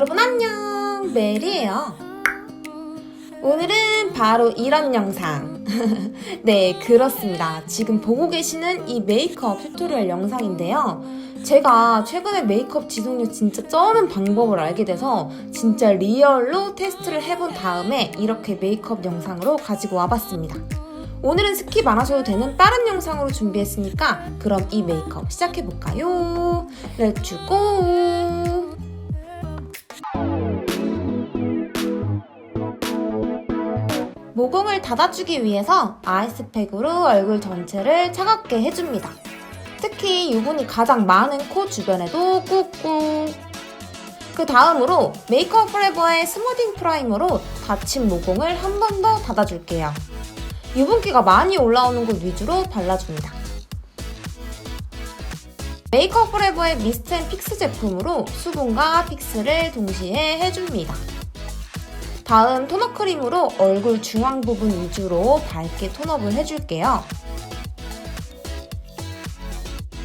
여러분 안녕. 메리예요. 오늘은 바로 이런 영상. 네 그렇습니다. 지금 보고 계시는 이 메이크업 튜토리얼 영상인데요. 제가 최근에 메이크업 지속력 진짜 쩌는 방법을 알게 돼서 진짜 리얼로 테스트를 해본 다음에 이렇게 메이크업 영상으로 가지고 와봤습니다. 오늘은 스킵 안 하셔도 되는 다른 영상으로 준비했으니까 그럼 이 메이크업 시작해볼까요? 렛츠 고! 모공을 닫아주기 위해서 아이스팩으로 얼굴 전체를 차갑게 해줍니다. 특히 유분이 가장 많은 코 주변에도 꾹꾹. 그 다음으로 메이크업 프레버의 스무딩 프라이머로 닫힌 모공을 한 번 더 닫아줄게요. 유분기가 많이 올라오는 곳 위주로 발라줍니다. 메이크업 프레버의 미스트 앤 픽스 제품으로 수분과 픽스를 동시에 해줍니다. 다음 토너 크림으로 얼굴 중앙 부분 위주로 밝게 톤업을 해줄게요.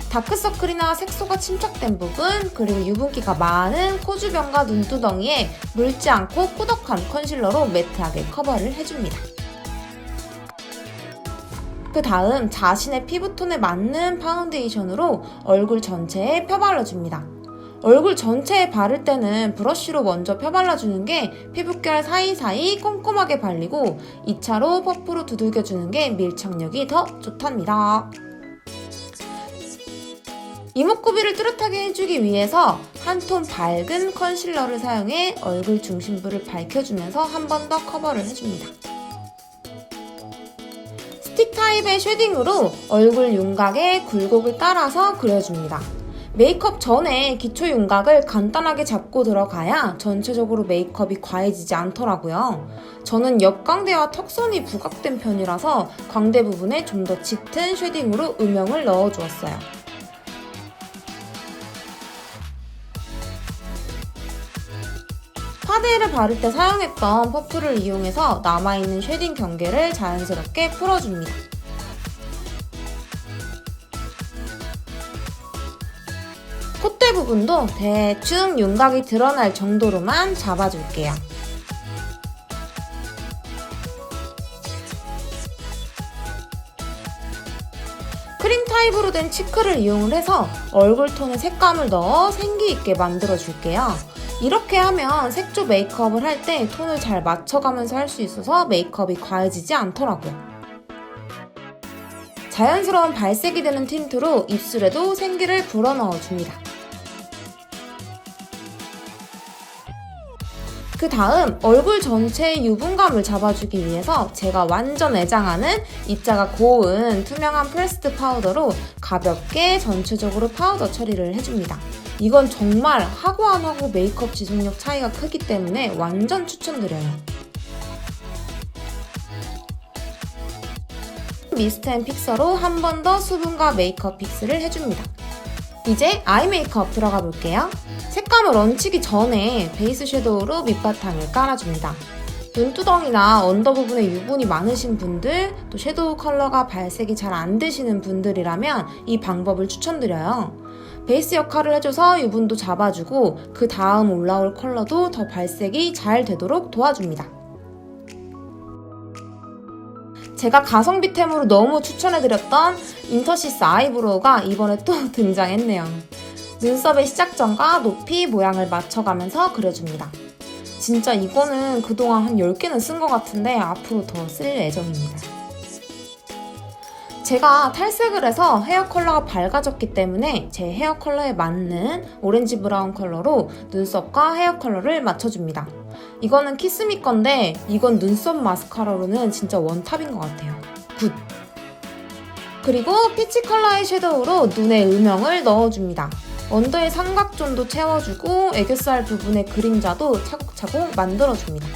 다크서클이나 색소가 침착된 부분, 그리고 유분기가 많은 코 주변과 눈두덩이에 묽지 않고 꾸덕한 컨실러로 매트하게 커버를 해줍니다. 그 다음 자신의 피부톤에 맞는 파운데이션으로 얼굴 전체에 펴발라줍니다. 얼굴 전체에 바를 때는 브러쉬로 먼저 펴발라주는 게 피부결 사이사이 꼼꼼하게 발리고 2차로 퍼프로 두들겨주는 게 밀착력이 더 좋답니다. 이목구비를 뚜렷하게 해주기 위해서 한 톤 밝은 컨실러를 사용해 얼굴 중심부를 밝혀주면서 한 번 더 커버를 해줍니다. 스틱 타입의 쉐딩으로 얼굴 윤곽에 굴곡을 따라서 그려줍니다. 메이크업 전에 기초 윤곽을 간단하게 잡고 들어가야 전체적으로 메이크업이 과해지지 않더라고요. 저는 옆광대와 턱선이 부각된 편이라서 광대 부분에 좀 더 짙은 쉐딩으로 음영을 넣어주었어요. 파데를 바를 때 사용했던 퍼프를 이용해서 남아있는 쉐딩 경계를 자연스럽게 풀어줍니다. 콧대 부분도 대충 윤곽이 드러날 정도로만 잡아줄게요. 크림 타입으로 된 치크를 이용을 해서 얼굴 톤에 색감을 넣어 생기 있게 만들어 줄게요. 이렇게 하면 색조 메이크업을 할 때 톤을 잘 맞춰가면서 할 수 있어서 메이크업이 과해지지 않더라고요. 자연스러운 발색이 되는 틴트로 입술에도 생기를 불어넣어 줍니다. 그 다음 얼굴 전체의 유분감을 잡아주기 위해서 제가 완전 애장하는 입자가 고운 투명한 프레스드 파우더로 가볍게 전체적으로 파우더 처리를 해줍니다. 이건 정말 하고 안 하고 메이크업 지속력 차이가 크기 때문에 완전 추천드려요. 미스트 앤 픽서로 한 번 더 수분과 메이크업 픽스를 해줍니다. 이제 아이 메이크업 들어가 볼게요. 색감을 얹히기 전에 베이스 섀도우로 밑바탕을 깔아줍니다. 눈두덩이나 언더 부분에 유분이 많으신 분들, 또 섀도우 컬러가 발색이 잘 안 되시는 분들이라면 이 방법을 추천드려요. 베이스 역할을 해줘서 유분도 잡아주고 그 다음 올라올 컬러도 더 발색이 잘 되도록 도와줍니다. 제가 가성비템으로 너무 추천해드렸던 인터시스 아이브로우가 이번에 또 등장했네요. 눈썹의 시작점과 높이 모양을 맞춰가면서 그려줍니다. 진짜 이거는 그동안 한 10개는 쓴 것 같은데 앞으로 더 쓸 예정입니다. 제가 탈색을 해서 헤어 컬러가 밝아졌기 때문에 제 헤어 컬러에 맞는 오렌지 브라운 컬러로 눈썹과 헤어 컬러를 맞춰줍니다. 이거는 키스미 건데 이건 눈썹 마스카라로는 진짜 원탑인 것 같아요. 굿! 그리고 피치 컬러의 섀도우로 눈에 음영을 넣어줍니다. 언더의 삼각존도 채워주고 애교살 부분의 그림자도 차곡차곡 만들어줍니다.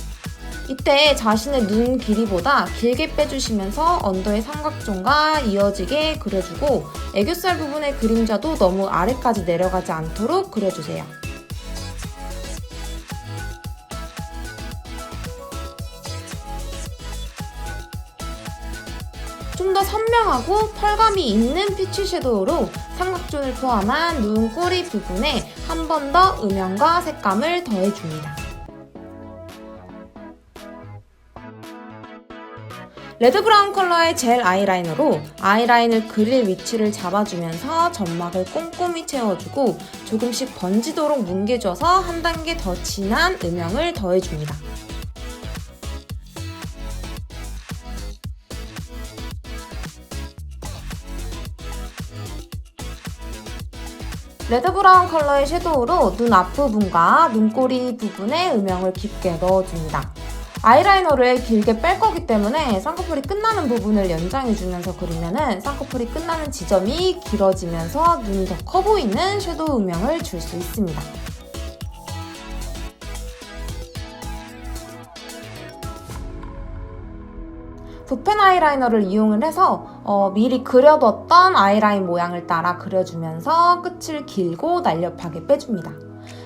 이때 자신의 눈 길이보다 길게 빼주시면서 언더의 삼각존과 이어지게 그려주고 애교살 부분의 그림자도 너무 아래까지 내려가지 않도록 그려주세요. 좀더더 선명하고 펄감이 있는 피치 섀도우로 삼각존을 포함한 눈 꼬리 부분에 한 번 더 음영과 색감을 더해줍니다. 레드 브라운 컬러의 젤 아이라이너로 아이라인을 그릴 위치를 잡아주면서 점막을 꼼꼼히 채워주고 조금씩 번지도록 뭉개줘서 한 단계 더 진한 음영을 더해줍니다. 레드 브라운 컬러의 섀도우로 눈 앞부분과 눈꼬리 부분에 음영을 깊게 넣어줍니다. 아이라이너를 길게 뺄 거기 때문에 쌍꺼풀이 끝나는 부분을 연장해주면서 그리면은 쌍꺼풀이 끝나는 지점이 길어지면서 눈이 더 커 보이는 섀도우 음영을 줄 수 있습니다. 붓펜 아이라이너를 이용을 해서 어, 미리 그려뒀던 아이라인 모양을 따라 그려주면서 끝을 길고 날렵하게 빼줍니다.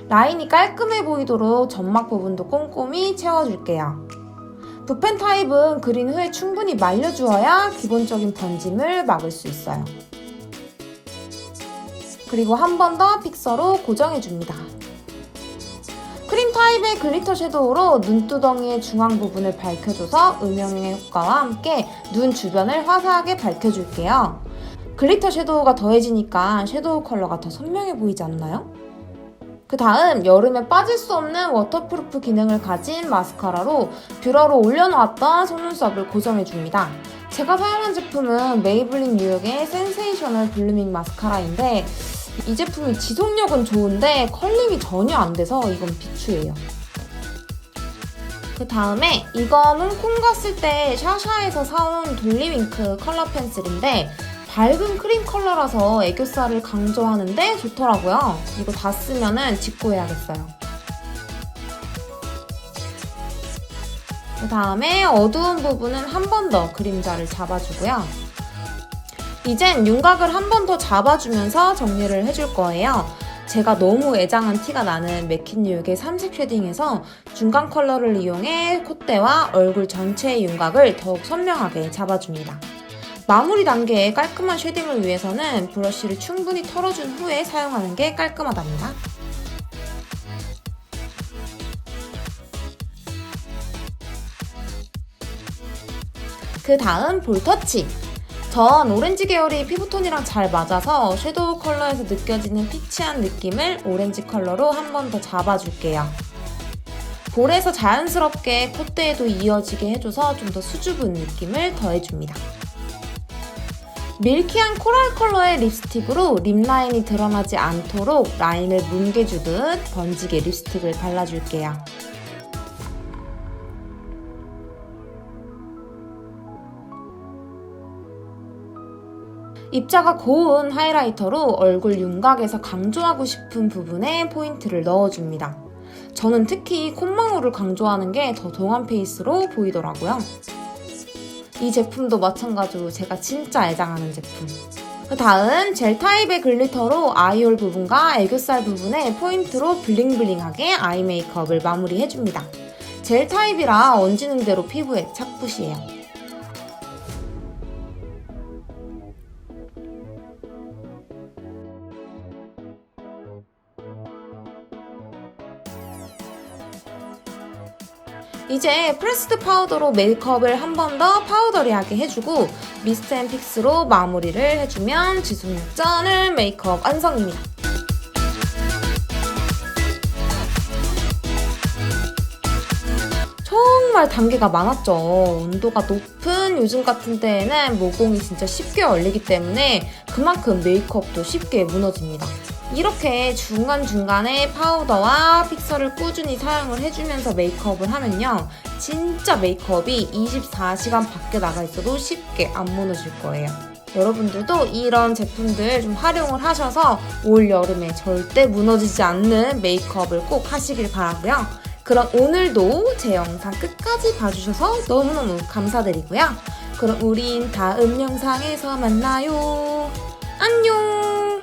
라인이 깔끔해 보이도록 점막 부분도 꼼꼼히 채워줄게요. 붓펜 타입은 그린 후에 충분히 말려주어야 기본적인 번짐을 막을 수 있어요. 그리고 한 번 더 픽서로 고정해줍니다. 타입의 글리터 섀도우로 눈두덩이의 중앙 부분을 밝혀줘서 음영의 효과와 함께 눈 주변을 화사하게 밝혀줄게요. 글리터 섀도우가 더해지니까 섀도우 컬러가 더 선명해 보이지 않나요? 그 다음 여름에 빠질 수 없는 워터프루프 기능을 가진 마스카라로 뷰러로 올려놓았던 속눈썹을 고정해줍니다. 제가 사용한 제품은 메이블린 뉴욕의 센세이셔널 블루밍 마스카라인데 이 제품이 지속력은 좋은데 컬링이 전혀 안 돼서 이건 비추예요. 그 다음에 이거는 콩 갔을 때 샤샤에서 사온 돌리윙크 컬러 펜슬인데 밝은 크림 컬러라서 애교살을 강조하는데 좋더라고요. 이거 다 쓰면은 직구해야겠어요. 그 다음에 어두운 부분은 한 번 더 그림자를 잡아주고요. 이젠 윤곽을 한 번 더 잡아주면서 정리를 해줄 거예요. 제가 너무 애장한 티가 나는 맥킨 뉴욕의 삼색 쉐딩에서 중간 컬러를 이용해 콧대와 얼굴 전체의 윤곽을 더욱 선명하게 잡아줍니다. 마무리 단계에 깔끔한 쉐딩을 위해서는 브러쉬를 충분히 털어준 후에 사용하는 게 깔끔하답니다. 그 다음 볼 터치! 전 오렌지 계열이 피부톤이랑 잘 맞아서 섀도우 컬러에서 느껴지는 피치한 느낌을 오렌지 컬러로 한 번 더 잡아줄게요. 볼에서 자연스럽게 콧대에도 이어지게 해줘서 좀 더 수줍은 느낌을 더해줍니다. 밀키한 코랄 컬러의 립스틱으로 립 라인이 드러나지 않도록 라인을 뭉개주듯 번지게 립스틱을 발라줄게요. 입자가 고운 하이라이터로 얼굴 윤곽에서 강조하고 싶은 부분에 포인트를 넣어줍니다. 저는 특히 콧망울을 강조하는 게 더 동안 페이스로 보이더라고요. 이 제품도 마찬가지로 제가 진짜 애장하는 제품. 그 다음 젤 타입의 글리터로 아이홀 부분과 애교살 부분에 포인트로 블링블링하게 아이 메이크업을 마무리해줍니다. 젤 타입이라 얹는 대로 피부에 착붙이에요. 이제 프레스드 파우더로 메이크업을 한 번 더 파우더리하게 해주고 미스트 앤 픽스로 마무리를 해주면 지속력전을 메이크업 완성입니다. 정말 단계가 많았죠. 온도가 높은 요즘 같은 때에는 모공이 진짜 쉽게 얼리기 때문에 그만큼 메이크업도 쉽게 무너집니다. 이렇게 중간중간에 파우더와 픽서를 꾸준히 사용을 해주면서 메이크업을 하면요. 진짜 메이크업이 24시간 밖에 나가 있어도 쉽게 안 무너질 거예요. 여러분들도 이런 제품들 좀 활용을 하셔서 올 여름에 절대 무너지지 않는 메이크업을 꼭 하시길 바라고요. 그럼 오늘도 제 영상 끝까지 봐주셔서 너무너무 감사드리고요. 그럼 우린 다음 영상에서 만나요. 안녕!